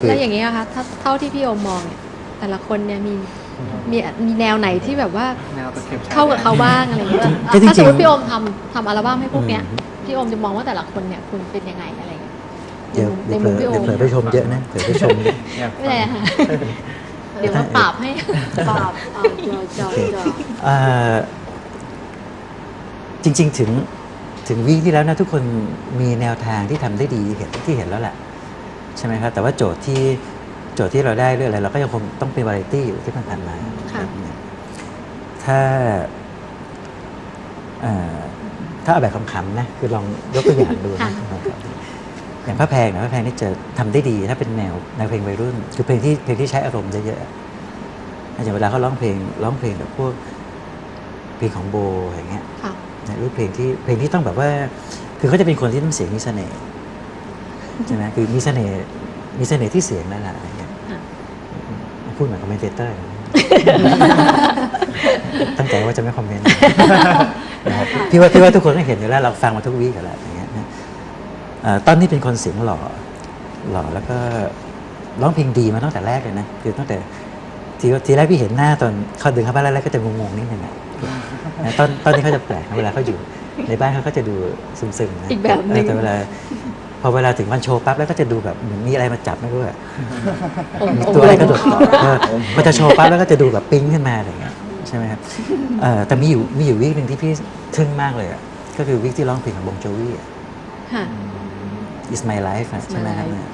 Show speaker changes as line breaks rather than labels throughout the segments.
คือ
แล้วอย่างนี้นะคะถ้าเท่าที่พี่โอมมองเนี่ยแต่ละคนเนี่ยมีมีมีแนวไหนที่แบบว่า
แนวตะเข็บชยแดน
เข้ากับเขาบ้างอะไรอย่างเงี้ย
คือจริงๆ
ถ้าสมมติพี่โอมทำทำอัลบั้มให้พวกเนี้ย
อืม
พี่โอมจะมองว่าแต่ละคนเนี่ยคุณเป็นยังไงอะไรอย่างเงี้ย
เดี๋ยว
ใน
เดี๋ยวเผล
มุ
อ
มพี่โอ
เดี๋ยว
ม
เผลอไปชมเยอะนะเผลอไปชมเยอะ
เนี่ย
ไม่เป็นไรค่ะเดี๋ยวมาปราบให้
ปราบเอาจอจอจอ
เอ่อจริง ๆ ถึงถึงวีคที่แล้วนะทุกคนมีแนวทางที่ทำได้ดีเห็นที่เห็นแล้วแหละ ใช่ไหมครับแต่ว่าโจทย์ที่โจทย์ที่เราได้เรื่องอะไรเราก็ยังคงต้องเป็นวาไรตี้อยู่ที่ผ่านๆมา
ค่ะ
ครับถ้าเอ่อถ้าเอาแบบขำๆนะคือลองยกตัวอย่างดูนะอย่างพระแพงนะพระแพงนี่จะทำได้ดีถ้าเป็นแนวแนวเพลงวัยรุ่น คือเพลงที่เพลงที่ใช้อารมณ์เยอะๆอย่างเวลาเขาร้องเพลงร้องเพลงแบบพวกเพลงของโบอย่างเงี้ย
ค่ะ
นะหรือเพลงที่เพลงที่ต้องแบบว่า คือเขาจะเป็นคนที่น้ำเสียงมีเสน่ห์ ใช่ไหมคือมีเสน่ห์มีเสน่ห์ที่เสียงนั่นแหละอะไรเงี้ย
ค่ะ
พูดเหมือนคอมเมนเตอร์ตั้งใจว่าจะไม่คอมเมนต์นะครับพี่ว่าพี่ว่าทุกคนก็เห็นอยู่แล้วเราฟังมาทุกวีกันแล้วอย่างเงี้ยนะเอ่อต้นนี่เป็นคนเสียงหล่อหล่อแล้วก็ร้องเพลงดีมาตั้งแต่แรกเลยนะคือตั้งแต่ทีทีแรกพี่เห็นหน้าตอนเขาดึงเข้าบ้านแรกๆก็จะงงๆนิดนึงอะนะตอนตอนนี้เขาจะแปลกนะเวลาเขาอยู่ในบ้านเขาก็จะดูซึมๆนะ
อีกแบบหนึ่ง
แต่เวลา พอเวลาถึงวันโชว์ปั๊บแล้วก็จะดูแบบเหมือนมีอะไรมาจับไม่รู้อะ
อม
มี
อม
ตัวอะไร
ล
กระ
ม
โดดต่อเออมันจะโชว์ปั๊บแล้วก็จะดูแบบปิ๊งขึ้นมาอะไรอย่างเงี้ยใช่ไหมครับเอ่อแต่มีอยู่มีอยู่วีคหนึ่งที่พี่ทึ่งมากเลยอะก็คือวีคที่ร้องเพลงของบงโจวี่อะ
ค่ะ
Is My Life อะ
Is My
ใช่ไหมครับ
Life
เนี่ย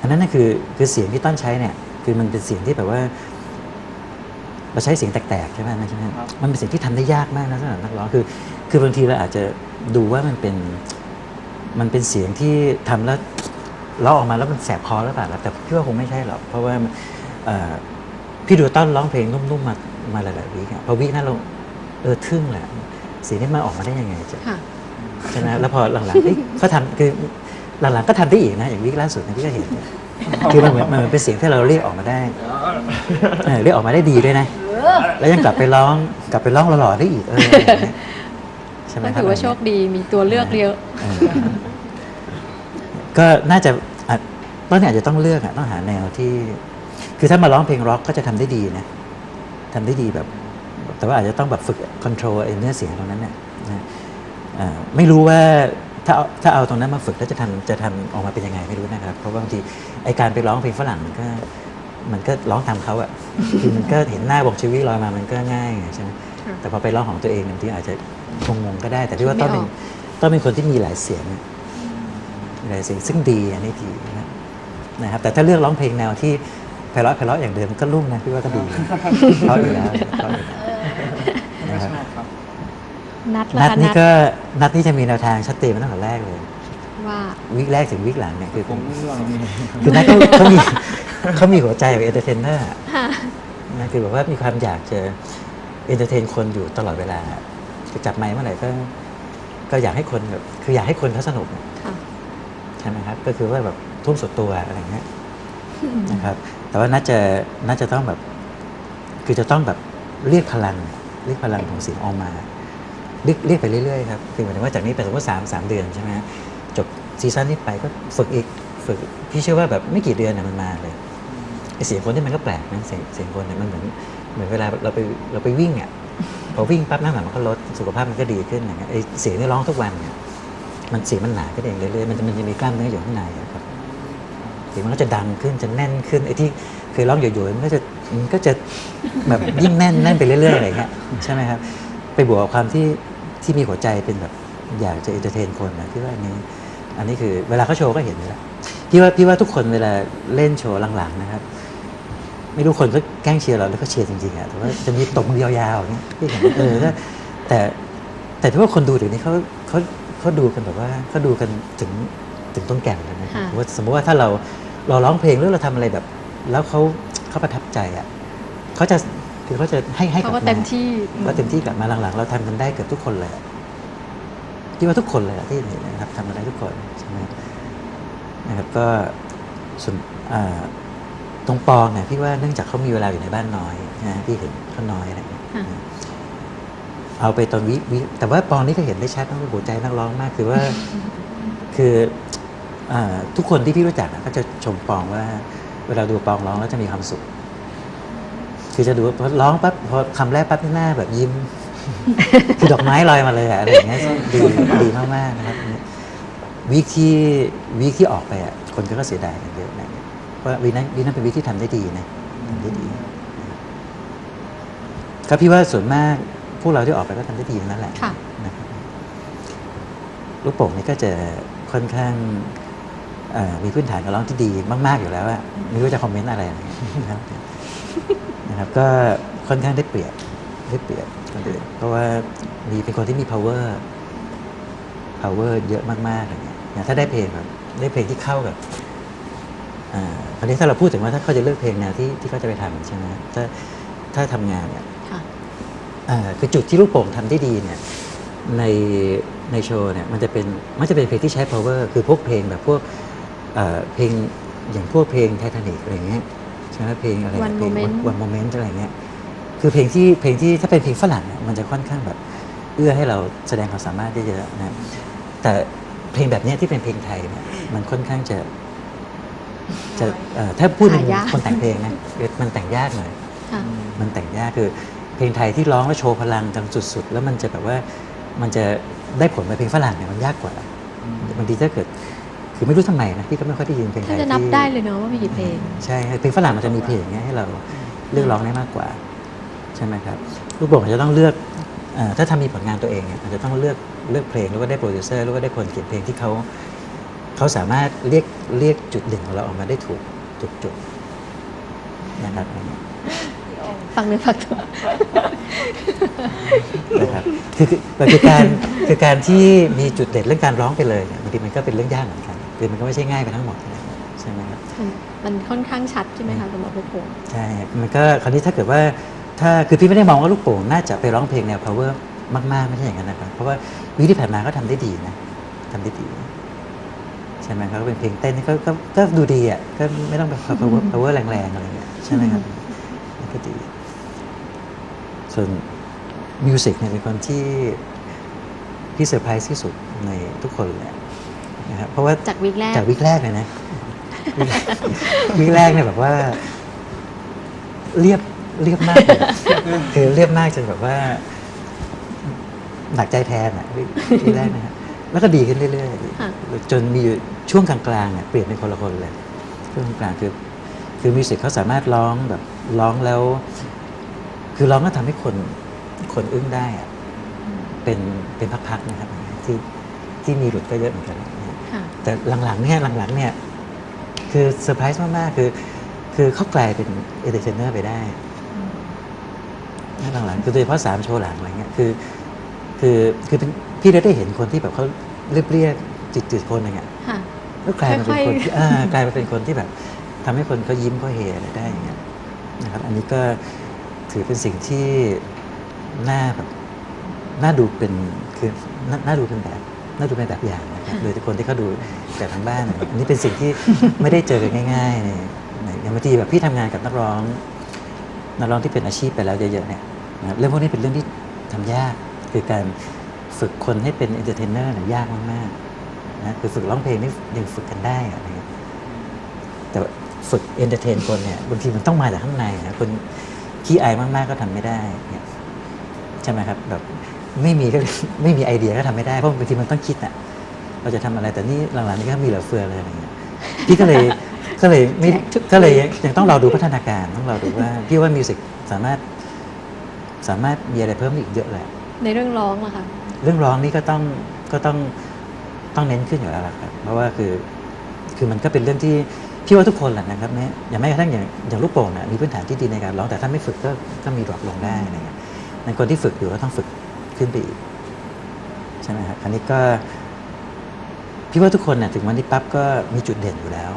อันนั้นน่ะคือคือเสียงที่ต้นใช้เนี่ย คือมันเป็นเสียงที่แบบว่า เราใช้เสียงแตกๆใช่ไหมใช่ไหมมันเป็นเสียงที่ทำได้ยากมากนะสำหรับนักร้องคือ คือบางทีเราอาจจะดูว่ามันเป็น มันเป็นเสียงที่ทำแล้วร้องออกมาแล้วมันแสบคอหรือเปล่าแต่พี่ว่าคงไม่ใช่หรอกเพราะว่าเอ่อพี่ดูต้นร้องเพลงนุ่มๆมามาหลายๆวีคอะพอวีคนั้นเราเออทึ่งแหละเสียงนี้มันออกมาได้ยังไงจ๊ะ
ค่ะ
ใช่ไหมแล้วพอหลังๆเอ้ยเขาทำคือหลังๆก็ทำได้อีกนะ อย่างวีคล่าสุดนะพี่ก็เห็นเนี่ยคือมันเหมือนมันเหมือนเป็นเสียงที่เราเรียกออกมาได้เออเรียกออกมาได้ดีด้วยนะ แล้วยังกลับไปร้องกลับไปร้องหล่อๆได้อีกเออ ช่ไหม
ก็
ครับ
ถือว่าโชคดีมีตัวเลือกเยอะ
เออก็น่าจะอาจตอนนี้อาจจะต้องเลือกอะต้องหาแนวที่ คือถ้ามาร้องเพลงร็อกก็จะทำได้ดีนะทำได้ดีแบบ แต่ว่าอาจจะต้องแบบฝึกคอนโทรลเนื้อเสียงตรงนั้นเนี่ยนะเอ่อไม่รู้ว่าถ้าเอาถ้าเอาตรงนั้นมาฝึกแล้วจะทำจะทำออกมาเป็นยังไงไม่รู้นะครับ เพราะว่าบางทีไอการไปร้องเพลงฝรั่งมันก็ มันก็ร้องตามเขาอะ คือมันก็เห็นหน้าบอกชีวิตลอยมามันก็ง่ายไงใช่ไหม
ค่ะ
แต่พอไปร้องของตัวเองบางทีอาจจะ งงๆก็ได้ แต่พี่ว่าต้องเป็น
ไม่ออก
ต้องเป็นคนที่มีหลายเสียงอะมีหลายเสียงซึ่งดีอันนี้ดีนะนะครับแต่ถ้าเลือกร้องเพลงแนวที่ไพเราะไพเราะอย่างเดิมก็รุ่งนะพี่ว่าก็ดีเพราะอยู่แล้วเพราะอยู่แล้ว
ไม่
นะครับ
ชอบครับ
นัด
นั
ละ
ด
คะ
นี่
นัด
ก็นัดนี่จะมีแนวทางชัดเจนมาตั้งแต่แรกเลย
ว่า
วิกแรกถึงวิกหลังเนี่ยคือ
ผมเรื่องนี้
คือนัดเขาเขามีเขามีหัวใจแบบเอนเตอร์เทนเนอร์
ค่ะ
นะคือแบบว่ามีความอยากจะเอนเตอร์เทนคนอยู่ตลอดเวลา คือจับไมค์เมื่อไหร่ก็ก็อยากให้คนแบบคืออยากให้คนเขาสนุก
ค่ะ
ใช่ไหมครับ ก็คือว่าแบบทุ่มสุดตัวอะไรอย่างเงี้ยนะครับ แต่ว่าน่าจะน่าจะต้องแบบ คือจะต้องแบบเรียกพลัง เรียกพลังของเสียงออกมาเรียกเรียกไปเรื่อยๆครับคือหมายถึงว่าจากนี้ไปสมมติสามสามเดือนใช่ไหมฮะจบซีซั่นนี้ไปก็ฝึกอีกฝึกพี่เชื่อว่าแบบไม่กี่เดือนเนี่ยมันมาเลยไอเสียงคนที่มันก็แปลกนะเสียงเสียงคนเนี่ยมันเหมือนเหมือนเวลาเราไปเราไปวิ่งอะ พอวิ่งปั๊บน้ำหนักมันก็ลดสุขภาพมันก็ดีขึ้นอย่างเงี้ยไอเสียงที่ร้องทุกวันเนี่ยมันเสียงมันหนาขึ้นเองเรื่อยๆมันจะมันจะมีกล้ามเนื้ออยู่ข้างในอะครับเสียงมันก็จะดังขึ้นจะแน่นขึ้นไอ้ที่เคยร้องอยู่ๆมันก็จะมันก็จะแบบยิ่งแน่นแน่นไปเรื่อยๆอะไรอย่างเงี้ยใช่ไหมครับ ไปบวกกับความที่ที่มีหัวใจเป็นแบบอยากจะเอนเตอร์เทนคนนะพี่ว่าอันนี้อันนี้คือเวลาเขาโชว์ก็เห็นอยู่แล้วพี่ว่าพี่ว่าทุกคนเวลาเล่นโชว์หลังๆนะครับ ไม่รู้คนก็แกล้งเชียร์เราแล้วก็เชียร์จริงๆอะแต่ว่าจะมีตบมือยาวๆอย่างเงี้ยพี่เห็นเออก็แต่แต่ที่ว่าคนดูเดี๋ยวนี้เขาเขาเขาดูกันแบบว่าเขาดูกันถึงถึงต้นแก่นแล้วนะ
ค่ะ
ว่าสมมติว่าถ้าเราเราร้องเพลงหรือเราทำอะไรแบบ แล้วเขาเขาประทับใจอะเขาจะคือเขาจะให้ให้กลั
เขา
บ
ก็
มา
เต็มที่
ก็เต็มที่กลับมาหลังๆ เราทำกันได้เกือบทุกคนเลยอะที่ว่าทุกคนเลยอะที่เห็นนะครับทำกันได้ทุกคนใช่ไหมนะครับก็ส่วนอ่า ตรงปองเนี่ยพี่ว่าเนื่องจากเขามีเวลาอยู่ในบ้านน้อยนะพี่เห็นเขาน้อยอะไรอย่างเงี้ย
ค่ะ
เอาไปตอนวิวิแต่ว่าปองนี่ก็เห็นได้ชัดว่าหัวใจนักร้องมาก คือว่า คืออ่าทุกคนที่พี่รู้จักอะก็จะชมปองว่า เวลาดูปองร้องแล้วจะมีความสุข คือจะดูว่าพอร้องปั๊บพอคำแรกปั๊บหน้าแบบยิ้ม คือดอกไม้ลอยมาเลยอะอะไรอย่างเงี้ยดีดีมากๆนะครับวีคที่วีคที่ออกไปอะคนก็เสียดายกันเยอะนะ ว่าวีคนั้นวีคนั้นเป็นวีคที่ทำได้ดีนะทำได้ดีก็พี่ว่าส่วนมากพวกเราที่ออกไปก็ทำได้ดีทั้งนั้นแหละ
ค่ะ
นะครับลูกโป่งนี่ก็จะค่อนข้างเอ่อมีพื้นฐานการร้องที่ดีมาก ๆอยู่แล้วอะไม่รู้จะคอมเมนต์อะไรนะครับนะครับ ก็ค่อนข้างได้เปรียบได้เปรียบคนอื่นเพราะว่ามีเป็นคนที่มี power power เยอะมากๆอย่างเงี้ยอย่างถ้าได้เพลงแบบได้เพลงที่เข้ากับอ่า คราวนี้ถ้าเราพูดถึงว่าถ้าเขาจะเลือกเพลงแนวที่ที่เขาจะไปทำใช่ไหมถ้าถ้าทำงานเนี่ย
ค่ะ
อ่าคือจุดที่ลูกโป่งทำได้ดีเนี่ยในในโชว์เนี่ยมันจะเป็นมันจะเป็นเพลงที่ใช้ power คือพวกเพลงแบบพวกเอ่อเพลงอย่างพวกเพลงไททานิกอะไรเงี้ยใช่ไหมเพลงอะไร
One
เพลง
Moment
วันโมเมนต์อะไรเงี้ยคือเพลงที่เพลงที่ถ้าเป็นเพลงฝรั่งเนี่ยมันจะค่อนข้างแบบ เอื้อให้เราแสดงความสามารถได้เยอะนะแต่เพลงแบบเนี้ยที่เป็นเพลงไทยเนี่ยมันค่อนข้างจะ จะเอ่อถ้าพูดถึง
หายาก
คนแต่งเพลงนะมันแต่งยากหน่อย
ค่ะ
มันแต่งยากคือเพลงไทยที่ร้องแล้วโชว์พลังกันสุด ๆ แล้วมันจะแบบว่ามันจะได้ผลไปเพลงฝรั่งเนี่ยมันยากกว่าบางทีถ้าเกิด คือไม่รู้ทำไมนะพี่ก็ไม่ค่อยได้ยินเพลงไท
ถ้ายจะ
ที่
นับได้เลยเนาะว่ามีกี่เพลง
ใช่เพลงฝรั่งมันจะมีเพลงเงี้ยให้เราเลือกร้องได้มากกว่า ใช่ไหมครับลูกโป่งอาจจะต้องเลือกเอ่อถ้าทำมีผลงานตัวเองเนี่ยอาจจะต้องเลือกเลือกเพลงแล้วก็ได้โปรดิวเซอร์แล้วก็ได้คนเขียนเพลงที่เขา เขาสามารถเรียกเรียกจุดเด่นของเราออกมาได้ถูกถูกจุดนะครับอันนี้
ฟังเนื้อฟังตัว
นะครับคือคือมันคือการคือการที่มีจุดเด่นเรื่องการร้องไปเลยเนี่ยบางทีมันก็เป็นเรื่องยากเหมือนกันคือมันก็ไม่ใช่ง่ายไปทั้งหมดนะใช่ไหมครับ
มันมันค่อนข้างชัดใช่ไหมคะสำหรับลูกโป่ง
ใช่มันก็คราวนี้ถ้าเกิดว่าถ้าคือพี่ไม่ได้มองว่าลูกโป่งน่าจะไปร้องเพลงแนว power มากๆไม่ใช่อย่างนั้นนะครับเพราะว่าวิที่ผ่านมาก็ทำได้ดีนะทำได้ดี ใช่ไหมครับก็เป็นเพลงเต้นนี่ก็ก็ก็ดูดีอะก็ไม่ต้องไป power power แรงๆอะไรเงี้ยใช่ไหมครับนี่ก็ดีส่วนมิวสิกเนี่ยเป็นคนที่พี่เซอร์ไพรส์ที่สุดในทุกคนเลยนะครับเพราะว่า
จากวีคแรก
จากวิกแรกเลยนะวิกแรกเนี่ยแบบว่า เรียบเรียบมากเลยคือเรียบมากจนแบบว่าหนักใจแทนอะวิวิกแรกนะฮะ แล้วก็ดีขึ้นเรื่อย
ค่ะ
ๆจนมีอยู่ช่วงกลางๆเนี่ยเปลี่ยนเป็นคนละคนเลยช่วงกลางๆคือคือมิวสิกเขาสามารถร้องแบบร้องแล้ว คือร้องก็ทำให้คนคนอึ้งได้อะเป็นเป็นพักๆนะครับที่ที่มีหลุดก็เยอะเหมือนกันนะ
ค่ะ
แต่หลังๆเนี่ยหลังๆเนี่ยคือเซอร์ไพรส์มากๆคือ คือเขากลายเป็นเอเดเทนเนอร์ไปได้หลังๆคือโดยเฉพาะสามโชว์หลังอะไรเงี้ยคือ คือคือเป็น พี่ได้ได้เห็นคนที่แบบเขาเรียบเรียบจิตจิตๆคนหนึ่งอะ
ค่ะ
แล้วกลายมาเป็นคน
ค่อยๆ
ที่อ่ากลายมาเป็นคนที่แบบทำให้คนเขายิ้มเขาเฮอะไรได้อย่างเงี้ยนะครับ อันนี้ก็ถือเป็นสิ่งที่น่าแบบน่าดูเป็นคือน่าน่าดูเป็นแบบน่าดูเป็นแบบอย่างนะครับโดยคนที่เขาดูแต่ทางบ้านนะครับอันนี้เป็นสิ่งที่ไม่ได้เจอกันง่ายๆในในอย่างบางทีแบบพี่ทำงานกับนักร้องนักร้องที่เป็นอาชีพไปแล้วเยอะๆเนี่ยนะครับเรื่องพวกนี้เป็นเรื่องที่ทำยากคือการ ฝึกคนให้เป็นเอนเตอร์เทนเนอร์เนี่ยยากมากๆนะคือฝึกร้องเพลงนี่ยังฝึกกันได้อะอะไรเงี้ยแต่ว่าฝึกเอนเตอร์เทนคนเนี่ยบางทีมันต้องมาจากข้างในนะคนขี้อายมากๆก็ทำไม่ได้เนี่ยใช่ไหมครับแบบไม่มีก็ไม่มีไอเดียก็ทำไม่ได้เพราะบางทีมันต้องคิดอะเราจะทำอะไรแต่นี่หลังๆนี่ก็มีเหลือเฟือเลยอะไรเงี้ยพี่ก็เลยก็เลยไม่ก็เลยยังต้องรอดูพัฒนาการต้องรอดูว่าพี่ว่ามิวสิกสามารถสามารถมีอะไรเพิ่มอีกเยอะแหละ
ในเรื่องร้องล่ะคะ
เรื่องร้องนี่ก็ต้องก็ต้องต้องเน้นขึ้นอยู่แล้วล่ะครับ เพราะว่าคือคือมันก็เป็นเรื่องที่พี่ว่าทุกคนแหละนะครับแม้อย่างไม่กระทั่งอย่างอย่างลูกโป่งนะมีพื้นฐานที่ดีในการร้องแต่ถ้าไม่ฝึกก็ก็มีดรอปลงได้อะไรเงี้ยในคนที่ฝึกอยู่ก็ต้องฝึกขึ้นไปอีกใช่ไหมครับคราวนี้ก็พี่ว่าทุกคนเนี่ยถึงวันนี้ปั๊บก็มีจุดเด่นอยู่แล้ว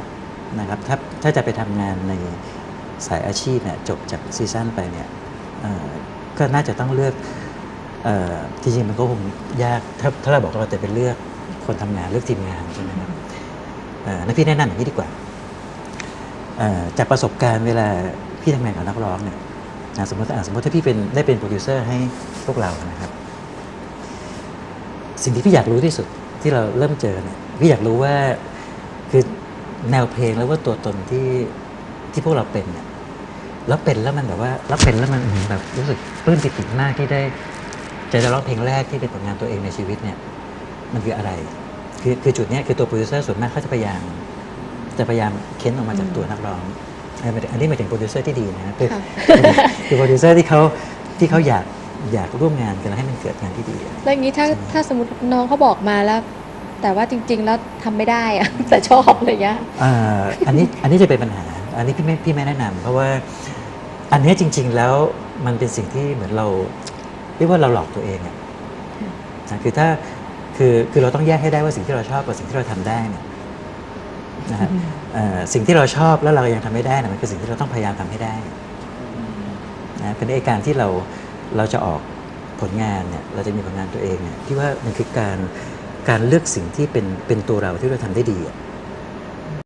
นะครับถ้าถ้าจะไปทำงานในสายอาชีพเนี่ยจบจากซีซั่นไปเนี่ยก็น่าจะต้องเลือก จริงๆมันก็คงยากถ้าถ้าเราบอกว่าเราจะไปเลือกคนทำงานเลือกทีมงานใช่ไหมครับนั่นพี่แนะนำอย่างนี้ดีกว่าจากประสบการณ์เวลาพี่ทำงานกับนักร้องเนี่ยสมมติสมมติถ้าพี่เป็นได้เป็นโปรดิวเซอร์ให้พวกเรานะครับ สิ่งที่พี่อยากรู้ที่สุดที่เราเริ่มเจอเนี่ยพี่อยากรู้ว่าคือแนวเพลงแล้วว่าตัวตนที่ที่พวกเราเป็นเนี่ยแล้วเป็นแล้วมันแบบว่าแล้วเป็นแล้วมันอื้อหือแบบรู้สึกปลื้มปิติมากที่ได้ จะได้ร้องเพลงแรกที่เป็นผลงานตัวเองในชีวิตเนี่ยมันคืออะไร คือคือจุดเนี้ยคือตัวโปรดิวเซอร์ส่วนมากเขาจะพยายามจะพยายามเค้นออกมาจากตัวนักร้องเอ่อหมายถึงอันนี้หมายถึงโปรดิวเซอร์ที่ดีนะคือ
ค่ะ
คือโปรดิวเซอร์ที่เขาที่เขาอยากอยากร่วมงานกันแล้วให้มันเกิดงานที่ดีอะ
แล้วอย่างนี้ถ้าถ้าสมมติน้องเขาบอกมาแล้ว แต่ว่าจริง ๆ แล้วทำไม่ได้อะแต่ชอบอะไรอย่างเงี้ย
อ่าอันนี้อันนี้จะเป็นปัญหา อันนี้พี่ไม่พี่ไม่แนะนำเพราะว่าอันเนี้ยจริง ๆ แล้วมันเป็นสิ่งที่เหมือนเรา เรียกว่าเราหลอกตัวเองอะนะคือถ้าคือคือเราต้องแยกให้ได้ว่าสิ่งที่เราชอบกับสิ่งที่เราทำได้เนี่ยนะฮะสิ่งที่เราชอบแล้วเรายังทำไม่ได้นะมันคือสิ่งที่เราต้องพยายามทำให้ได้นะเป็นไอ้การที่เราเราจะออกผลงานเนี่ยเราจะมีผลงานตัวเองเนี่ยที่ว่ามันคือการการเลือกสิ่งที่เป็นเป็นตัวเราที่เราทำได้ดีอะ